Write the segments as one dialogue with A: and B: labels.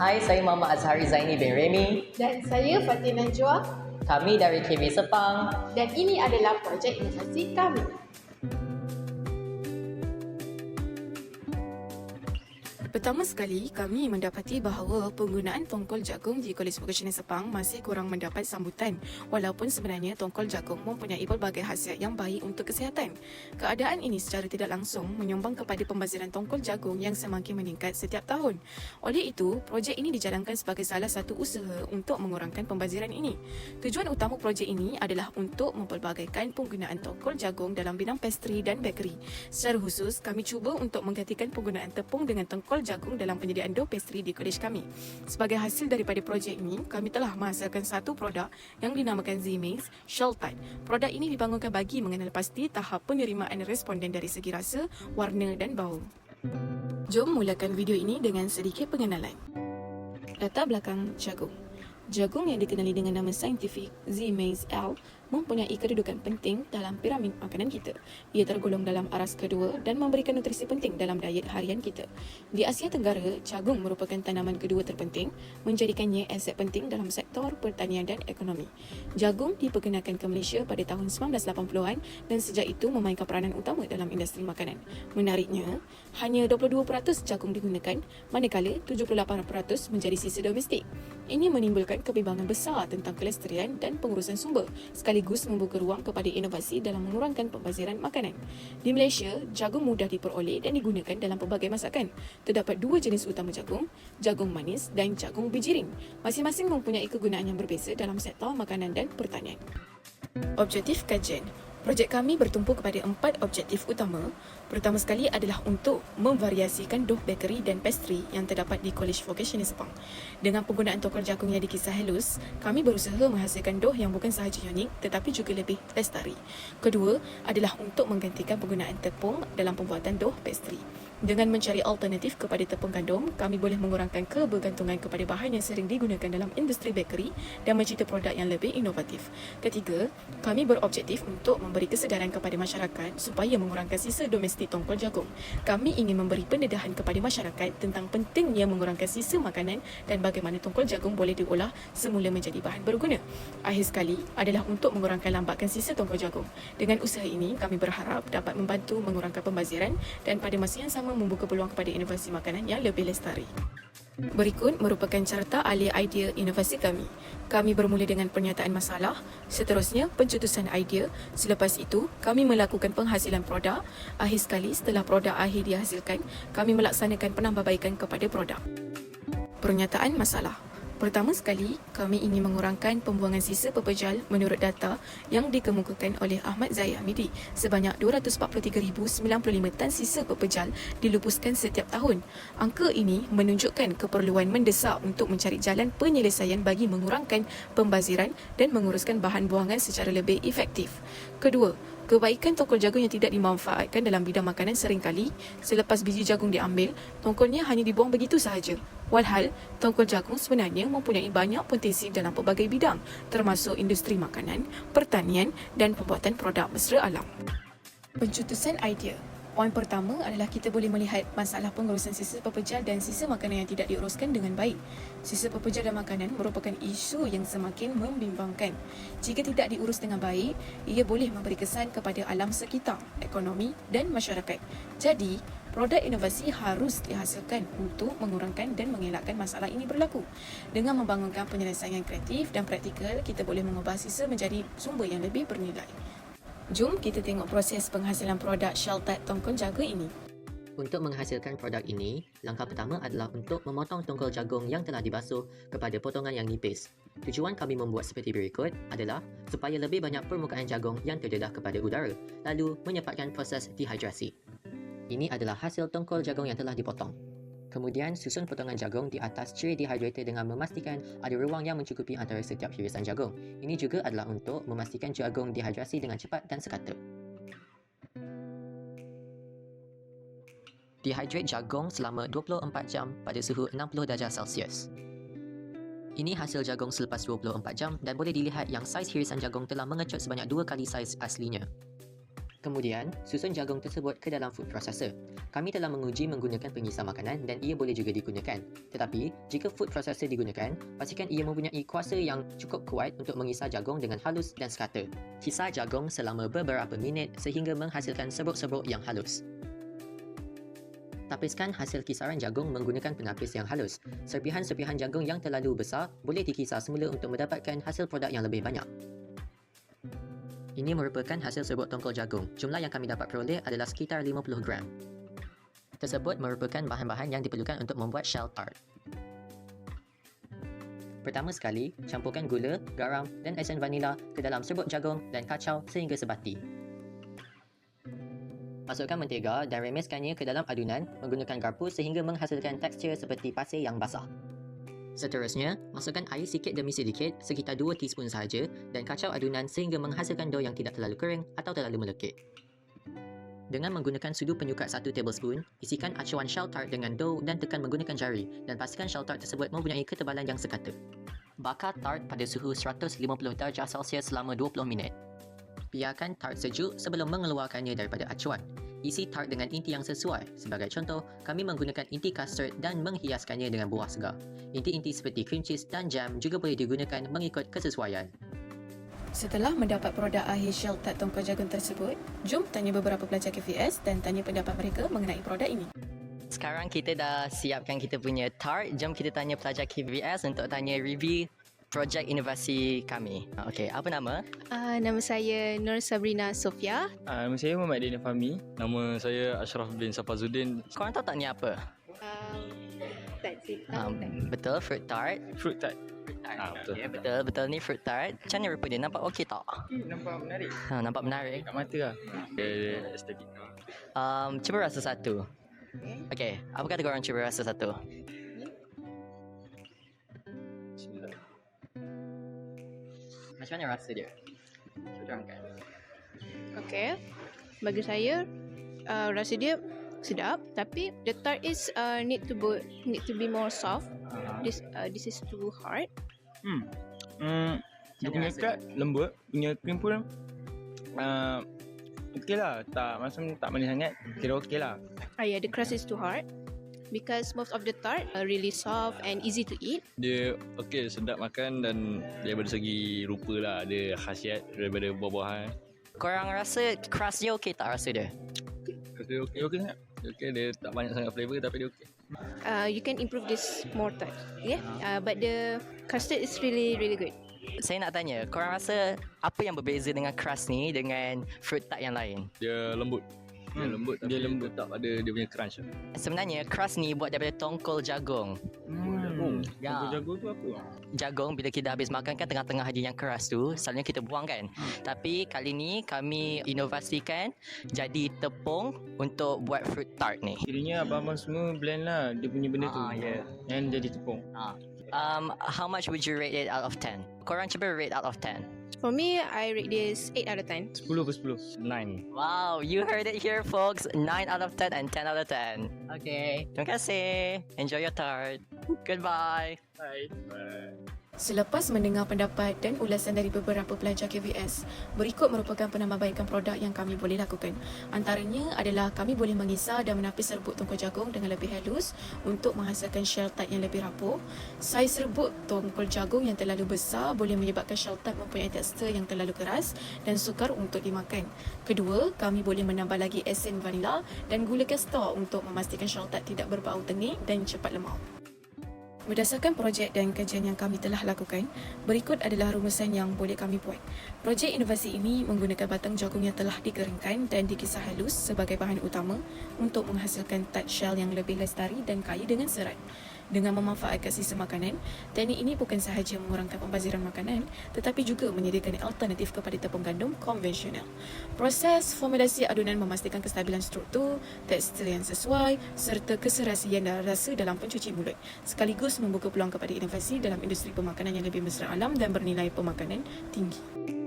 A: Hai, saya Mama Azhari Zaini bin Remy.
B: Dan saya Fatin Najwa
A: Kami dari KB Sepang.
B: dan ini adalah projek inovasi kami.
C: Pertama sekali, kami mendapati bahawa penggunaan tongkol jagung di Kolej Vocasional Sepang masih kurang mendapat sambutan walaupun sebenarnya tongkol jagung mempunyai pelbagai khasiat yang baik untuk kesihatan. Keadaan ini secara tidak langsung menyumbang kepada pembaziran tongkol jagung yang semakin meningkat setiap tahun. Oleh itu, projek ini dijalankan sebagai salah satu usaha untuk mengurangkan pembaziran ini. Tujuan utama projek ini adalah untuk mempelbagaikan penggunaan tongkol jagung dalam bidang pastry dan bakery. Secara khusus, kami cuba untuk menggantikan penggunaan tepung dengan tongkol jagung dalam penyediaan dough pastry di kolej kami. Sebagai hasil daripada projek ini, kami telah menghasilkan satu produk yang dinamakan Z-Maze Shell Tart. Produk ini dibangunkan bagi mengenal pasti tahap penerimaan responden dari segi rasa, warna dan bau. Jom mulakan video ini dengan sedikit pengenalan. Latar belakang jagung. Jagung yang dikenali dengan nama saintifik Z-Maze L mempunyai kedudukan penting dalam piramid makanan kita. Ia tergolong dalam aras kedua dan memberikan nutrisi penting dalam diet harian kita. Di Asia Tenggara, jagung merupakan tanaman kedua terpenting, menjadikannya aset penting dalam sektor pertanian dan ekonomi. Jagung diperkenalkan ke Malaysia pada tahun 1980-an dan sejak itu memainkan peranan utama dalam industri makanan. Menariknya, hanya 22% jagung digunakan, manakala 78% menjadi sisa domestik. Ini menimbulkan kebimbangan besar tentang kelestarian dan pengurusan sumber, sekaligus membuka ruang kepada inovasi dalam mengurangkan pembaziran makanan. Di Malaysia, jagung mudah diperoleh dan digunakan dalam pelbagai masakan. Terdapat dua jenis utama jagung, jagung manis dan jagung bijiring. Masing-masing mempunyai kegunaan yang berbeza dalam sektor makanan dan pertanian. Objektif kajian Projek kami bertumpu kepada empat objektif utama. Pertama sekali adalah untuk memvariasikan dough bakery dan pastry yang terdapat di College Vocational Sepang. Dengan penggunaan tokol jagung yang dikisar halus, kami berusaha menghasilkan dough yang bukan sahaja unik tetapi juga lebih lestari. Kedua adalah untuk menggantikan penggunaan tepung dalam pembuatan dough pastry. Dengan mencari alternatif kepada tepung gandum, kami boleh mengurangkan kebergantungan kepada bahan yang sering digunakan dalam industri bakery dan mencipta produk yang lebih inovatif. Ketiga, kami berobjektif untuk memberi kesedaran kepada masyarakat supaya mengurangkan sisa domestik tongkol jagung. Kami ingin memberi pendedahan kepada masyarakat tentang pentingnya mengurangkan sisa makanan dan bagaimana tongkol jagung boleh diolah semula menjadi bahan berguna. Akhir sekali adalah untuk mengurangkan lambakan sisa tongkol jagung. Dengan usaha ini, kami berharap dapat membantu mengurangkan pembaziran dan pada masa yang sama membuka peluang kepada inovasi makanan yang lebih lestari. Berikut merupakan carta ahli idea inovasi kami. Kami bermula dengan pernyataan masalah, seterusnya pencetusan idea, selepas itu kami melakukan penghasilan produk, akhir sekali setelah produk akhir dihasilkan, kami melaksanakan penambahbaikan kepada produk. Pernyataan masalah Pertama sekali, kami ingin mengurangkan pembuangan sisa pepejal menurut data yang dikemukakan oleh Ahmad Zahid Hamidi sebanyak 243,095 tan sisa pepejal dilupuskan setiap tahun. Angka ini menunjukkan keperluan mendesak untuk mencari jalan penyelesaian bagi mengurangkan pembaziran dan menguruskan bahan buangan secara lebih efektif. Kedua, Kebaikan tongkol jagung yang tidak dimanfaatkan dalam bidang makanan seringkali selepas biji jagung diambil, tongkolnya hanya dibuang begitu sahaja. Walhal, tongkol jagung sebenarnya mempunyai banyak potensi dalam pelbagai bidang termasuk industri makanan, pertanian dan pembuatan produk mesra alam. Pencetusan idea Poin pertama adalah kita boleh melihat masalah pengurusan sisa pepejal dan sisa makanan yang tidak diuruskan dengan baik. Sisa pepejal dan makanan merupakan isu yang semakin membimbangkan. Jika tidak diurus dengan baik, ia boleh memberi kesan kepada alam sekitar, ekonomi dan masyarakat. Jadi, produk inovasi harus dihasilkan untuk mengurangkan dan mengelakkan masalah ini berlaku. Dengan membangunkan penyelesaian kreatif dan praktikal, kita boleh mengubah sisa menjadi sumber yang lebih bernilai. Jom kita tengok proses penghasilan produk Sheltat Tongkol Jaga ini.
D: Untuk menghasilkan produk ini, langkah pertama adalah untuk memotong tongkol jagung yang telah dibasuh kepada potongan yang nipis. Tujuan kami membuat seperti berikut adalah supaya lebih banyak permukaan jagung yang terdedah kepada udara, lalu menyempatkan proses dehidrasi. Ini adalah hasil tongkol jagung yang telah dipotong. Kemudian, susun potongan jagung di atas tray dehydrator dengan memastikan ada ruang yang mencukupi antara setiap irisan jagung. Ini juga adalah untuk memastikan jagung dehidrasi dengan cepat dan sekata. Dehydrate jagung selama 24 jam pada suhu 60 darjah Celsius. Ini hasil jagung selepas 24 jam dan boleh dilihat yang saiz hirisan jagung telah mengecut sebanyak dua kali saiz aslinya. Kemudian, susun jagung tersebut ke dalam food processor. Kami telah menguji menggunakan pengisar makanan dan ia boleh juga digunakan. Tetapi, jika food processor digunakan, pastikan ia mempunyai kuasa yang cukup kuat untuk mengisar jagung dengan halus dan sekata. Kisar jagung selama beberapa minit sehingga menghasilkan serbuk-serbuk yang halus. Tapiskan hasil kisaran jagung menggunakan penapis yang halus. Serpihan-serpihan jagung yang terlalu besar boleh dikisar semula untuk mendapatkan hasil produk yang lebih banyak. Ini merupakan hasil serbuk tongkol jagung. Jumlah yang kami dapat peroleh adalah sekitar 50 gram. Tersebut merupakan bahan-bahan yang diperlukan untuk membuat shell tart. Pertama sekali, campurkan gula, garam dan esen vanila ke dalam serbuk jagung dan kacau sehingga sebati. Masukkan mentega dan remeskannya ke dalam adunan menggunakan garpu sehingga menghasilkan tekstur seperti pasir yang basah. Seterusnya, masukkan air sikit demi sedikit, sekitar 2 teaspoon sahaja dan kacau adunan sehingga menghasilkan dough yang tidak terlalu kering atau terlalu melekit. Dengan menggunakan sudu penyukat 1 tablespoon, isikan acuan shell tart dengan dough dan tekan menggunakan jari dan pastikan shell tart tersebut mempunyai ketebalan yang sekata. Bakar tart pada suhu 150 darjah Celsius selama 20 minit. Biarkan tart sejuk sebelum mengeluarkannya daripada acuan. Isi tart dengan inti yang sesuai. Sebagai contoh, kami menggunakan inti custard dan menghiaskannya dengan buah segar. Inti-inti seperti cream cheese dan jam juga boleh digunakan mengikut kesesuaian.
C: Setelah mendapat produk akhir shell tart tongkol jagung tersebut, jom tanya beberapa pelajar KVS dan tanya pendapat mereka mengenai produk ini.
A: Sekarang kita dah siapkan kita punya tart. Jom kita tanya pelajar KVS untuk tanya review projek inovasi kami. Ah, Okey, apa nama?
B: Uh, nama saya Nur Sabrina Sofia.
E: Uh, nama saya Muhammad Dini Fahmi. Nama saya Ashraf bin Safazuddin.
A: Korang tahu tak ni apa?
B: Um.
A: Um, betul, fruit tart.
E: Fruit tart. Ah, betul.
A: Okay, betul, betul ni fruit tart. Macam ni rupa dia? Nampak okey tak?
E: Nampak menarik.
A: Ha, nampak menarik.
E: Kat mata lah. Dia estetik.
A: Um, cuba rasa satu. Okey, apa kata korang cuba rasa satu? Macam mana rasa dia? Cuba terangkan.
B: Okay. Bagi saya, uh, rasa dia sedap. Tapi the tart is uh, need to be need to be more soft. This uh, this is too hard.
E: Hmm. Hmm. Dia punya
A: rasa
E: kat lembut. Punya krim pun uh, Okey lah. Tak, macam tak manis sangat. Kira okey lah.
B: Ah yeah, the crust is too hard. Because most of the tart are really soft and easy to eat.
E: Dia okey, sedap makan dan daripada segi rupa lah. Ada khasiat daripada buah-buahan.
A: Korang rasa crust dia okey tak rasa dia?
E: Rasa okey, okey sangat. Okey, dia tak banyak sangat flavour tapi dia okey.
B: Uh, you can improve this more tart. Yeah. Uh, but the custard is really really good.
A: Saya nak tanya, korang rasa apa yang berbeza dengan crust ni dengan fruit tart yang lain?
E: Dia lembut. Dia
A: Hmm.
E: lembut tapi dia lembut tak ada dia punya crunch.
A: Sebenarnya crust ni buat daripada tongkol jagung.
E: Hmm.
A: Ya.
E: Jago tu apa?
A: Jagung bila kita habis makan kan tengah-tengah dia yang keras tu, selalunya kita buang kan. Tapi kali ni kami inovasikan jadi tepung untuk buat fruit tart ni.
E: Kiranya abang-abang semua blend lah dia punya benda tu.
A: Ah, ya.
E: Yang jadi tepung.
A: Um, how much would you rate it out of 10? Korang cuba rate out of 10.
B: For me, I rate this 8 out of 10.
E: 10 per 10. 9.
A: Wow, you heard it here folks. 9 out of 10 and 10 out of 10. Okay. Terima kasih. Enjoy your tart. Goodbye.
E: Bye. Bye.
C: Selepas mendengar pendapat dan ulasan dari beberapa pelajar KVS, berikut merupakan penambahbaikan produk yang kami boleh lakukan. Antaranya adalah kami boleh mengisar dan menapis serbuk tongkol jagung dengan lebih halus untuk menghasilkan shell tart yang lebih rapuh. Saiz serbuk tongkol jagung yang terlalu besar boleh menyebabkan shell tart mempunyai tekstur yang terlalu keras dan sukar untuk dimakan. Kedua, kami boleh menambah lagi esen vanila dan gula kastor untuk memastikan shell tart tidak berbau tengik dan cepat lemau. Berdasarkan projek dan kajian yang kami telah lakukan, berikut adalah rumusan yang boleh kami buat. Projek inovasi ini menggunakan batang jagung yang telah dikeringkan dan dikisar halus sebagai bahan utama untuk menghasilkan tart shell yang lebih lestari dan kaya dengan serat. Dengan memanfaatkan sistem makanan, teknik ini bukan sahaja mengurangkan pembaziran makanan tetapi juga menyediakan alternatif kepada tepung gandum konvensional. Proses formulasi adunan memastikan kestabilan struktur, tekstur yang sesuai serta keserasian dan rasa dalam pencuci mulut sekaligus membuka peluang kepada inovasi dalam industri pemakanan yang lebih mesra alam dan bernilai pemakanan tinggi.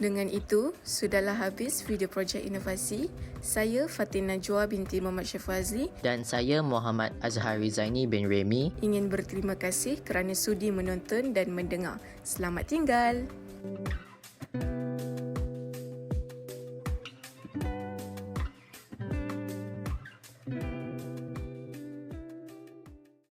C: Dengan itu, sudahlah habis video projek inovasi. Saya Fatin Najwa binti Muhammad Syafazli
D: Dan saya Muhammad Azhari Zaini bin Remy
C: ingin berterima kasih kerana sudi menonton dan mendengar. Selamat tinggal.